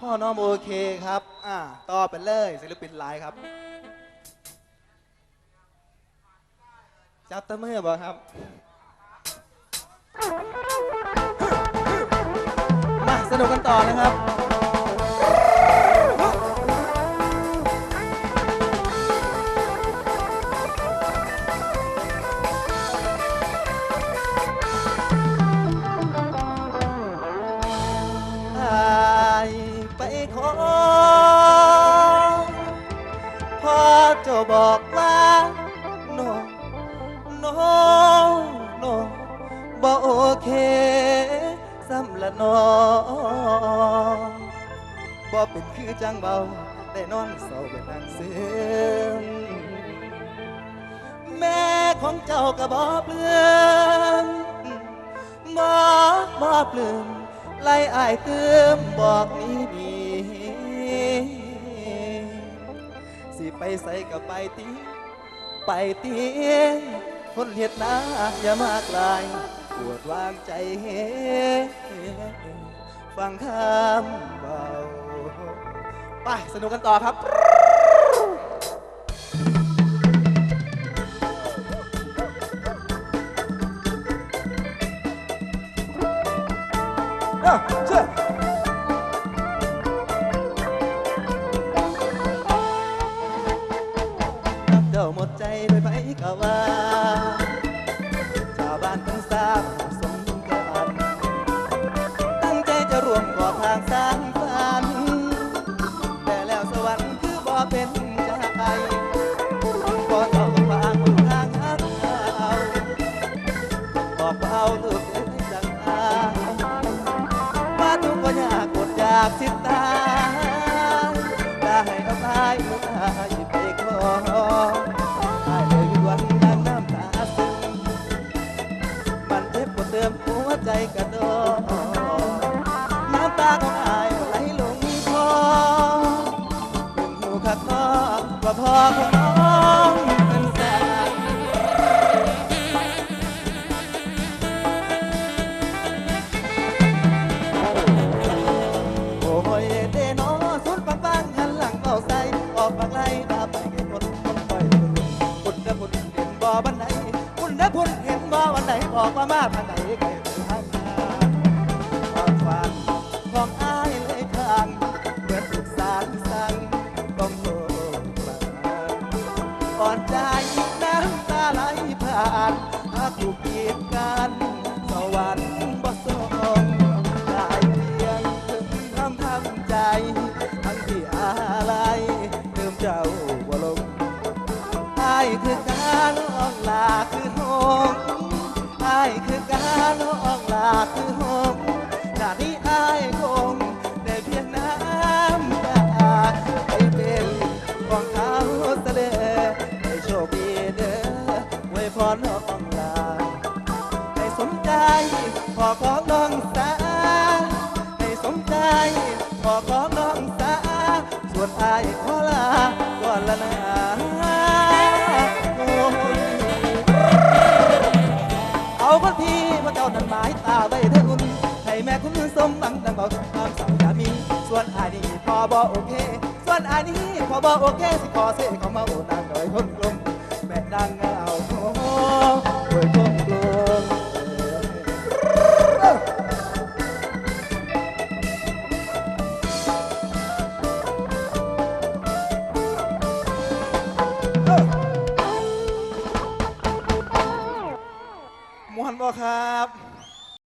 พ่อน้องโอเคครับ อ่า ต่อไปเลยศิลปินไลน์ครับ จับตะมือบ่ครับ มาสนุกกันต่อนะครับ บอกว่าโนโนโนบ่โอเคสำละนอบ่เป็นคือจังเบาได้นอนเศร้าแบบนั้นซึมแม่ของเจ้าก็บ่เปลืองบ่บ่ปลื้มไล่อายเติมบอกนี้ดี สิไปใส่กับไปตีไปตีคนเฮ็ดนาอย่ามากลายปวดวางใจเฮฟังคำเบาไปสนุกกันต่อครับเชื่อ จ้าหมดใจไปไปก็ว่าชาวบ้านต้องทราบสมกันตั้งใจจะร่วมก่อทางสร้างฝัน แต่แล้วสวรรค์คือบ่เป็นใจก็ต้องฟางทางหักเอาบอกว่เอาตัวเองให้จังอายว่าทุกคนอยากกดอยากสิตา น้าของอายไหลลงคอเป็นหูคักคอว่าพ่อของน้องเป็นแสนโอ้ยเดโนสุดปังปังหันหลังเอาใส่ออกปากไล่ตาไปเก็บคนคนปล่อยคุณนะคุณเห็นบ่บันไดคุณนะคุณเห็นบ่วันไหนบอกว่ามาทางไหนเก็บทางมาความฝัน ของอ้ายเลยทางเหมือนถูกสารสั่งต้องโดนกลางก่อนใจน้ำตาไหลผ่านหากถูกกีดกันสวรรค์บ่สมได้เพียงถึงทำทำใจ ทั้งที่อะไรลืมเจ้าบ่ลงอายคือการน้องลาคือหงอายคือการน้องลาคือหง ใจขอของน้องสาให้สมใจขอของน้องสาส่วนอายขอลาก่อนละนะโอ้ยเอาคนที่พระเจ้านั้นหมายตาไว้เถิดคุณให้แม่คุณสมบังดังเบาความสาวจะมี ส่วนอายนี่พอบ่โอเค ส่วนอายนี่พอบ่โอเค สิขอเสกเขามาโอนางโดยคนกลมแม่นางเอาโอ้ ครับ